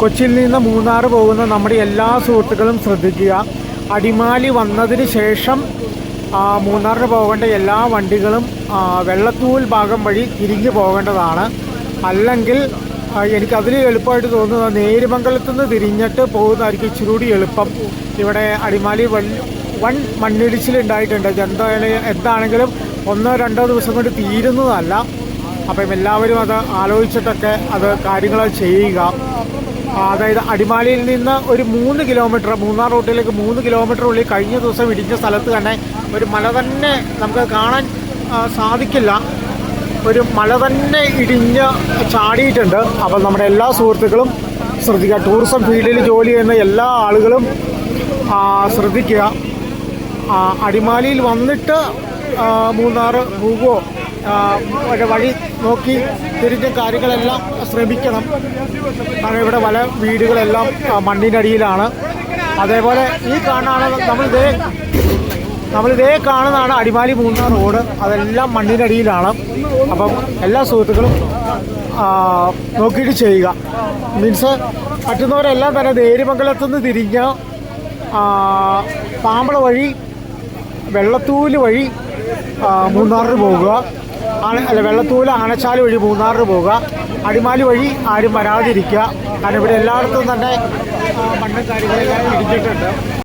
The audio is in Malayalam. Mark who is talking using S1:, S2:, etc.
S1: കൊച്ചിയിൽ നിന്ന് മൂന്നാർ പോകുന്ന നമ്മുടെ എല്ലാ സുഹൃത്തുക്കളും ശ്രദ്ധിക്കുക. അടിമാലി വന്നതിന് ശേഷം മൂന്നാറിന് പോകേണ്ട എല്ലാ വണ്ടികളും വെള്ളത്തൂൽ ഭാഗം വഴി തിരിഞ്ഞു പോകേണ്ടതാണ്. അല്ലെങ്കിൽ എനിക്കതിൽ എളുപ്പമായിട്ട് തോന്നുന്നത് നേരുമംഗലത്തു നിന്ന് തിരിഞ്ഞിട്ട് പോകുന്നതായിരിക്കും ഇച്ചിരി കൂടി എളുപ്പം. ഇവിടെ അടിമാലി വൺ മണ്ണിടിച്ചിലുണ്ടായിട്ടുണ്ട്. എന്തായാലും എന്താണെങ്കിലും ഒന്നോ രണ്ടോ ദിവസം കൊണ്ട് തീരുന്നതല്ല. അപ്പം എല്ലാവരും അത് ആലോചിച്ചിട്ടൊക്കെ അത് കാര്യങ്ങൾ ചെയ്യുക. അതായത് അടിമാലിയിൽ നിന്ന് ഒരു മൂന്ന് കിലോമീറ്റർ മൂന്നാർ റൂട്ടിലേക്ക് മൂന്ന് കിലോമീറ്റർ ഉള്ളിൽ കഴിഞ്ഞ ദിവസം ഇടിഞ്ഞ സ്ഥലത്ത് തന്നെ ഒരു മല തന്നെ നമുക്ക് കാണാൻ സാധിക്കില്ല. ഒരു മല തന്നെ ഇടിഞ്ഞ് ചാടിയിട്ടുണ്ട്. അപ്പോൾ നമ്മുടെ എല്ലാ സുഹൃത്തുക്കളും ശ്രദ്ധിക്കുക. ടൂറിസം ഫീൽഡിൽ ജോലി ചെയ്യുന്ന എല്ലാ ആളുകളും ശ്രദ്ധിക്കുക. അടിമാലിയിൽ വന്നിട്ട് മൂന്നാർ പോകുമോ വഴി നോക്കി തിരിഞ്ഞ കാര്യങ്ങളെല്ലാം ശ്രമിക്കണം. കാരണം ഇവിടെ പല വീടുകളെല്ലാം മണ്ണിനടിയിലാണ്. അതേപോലെ ഈ കാണാണ് നമ്മളിതേ നമ്മളിതേ കാണുന്നതാണ് അടിമാലി മൂന്നാർ റോഡ്. അതെല്ലാം മണ്ണിനടിയിലാണ്. അപ്പം എല്ലാ സുഹൃത്തുക്കളും നോക്കിയിട്ട് ചെയ്യുക. മീൻസ് പറ്റുന്നവരെല്ലാം തന്നെ നേരുമംഗലത്തുനിന്ന് തിരിഞ്ഞ് പാമ്പള വഴി വെള്ളത്തൂൽ വഴി മൂന്നാറിന് പോകുക. അല്ല വെള്ളത്തൂല ആനച്ചാൽ വഴി മൂന്നാറിന് പോവുക. അടിമാലി വഴി ആരും വരാതിരിക്കുക. കാരണം ഇവിടെ എല്ലായിടത്തും തന്നെ മണ്ണും കാര്യങ്ങളെല്ലാം ഇടിച്ചിട്ടുണ്ട്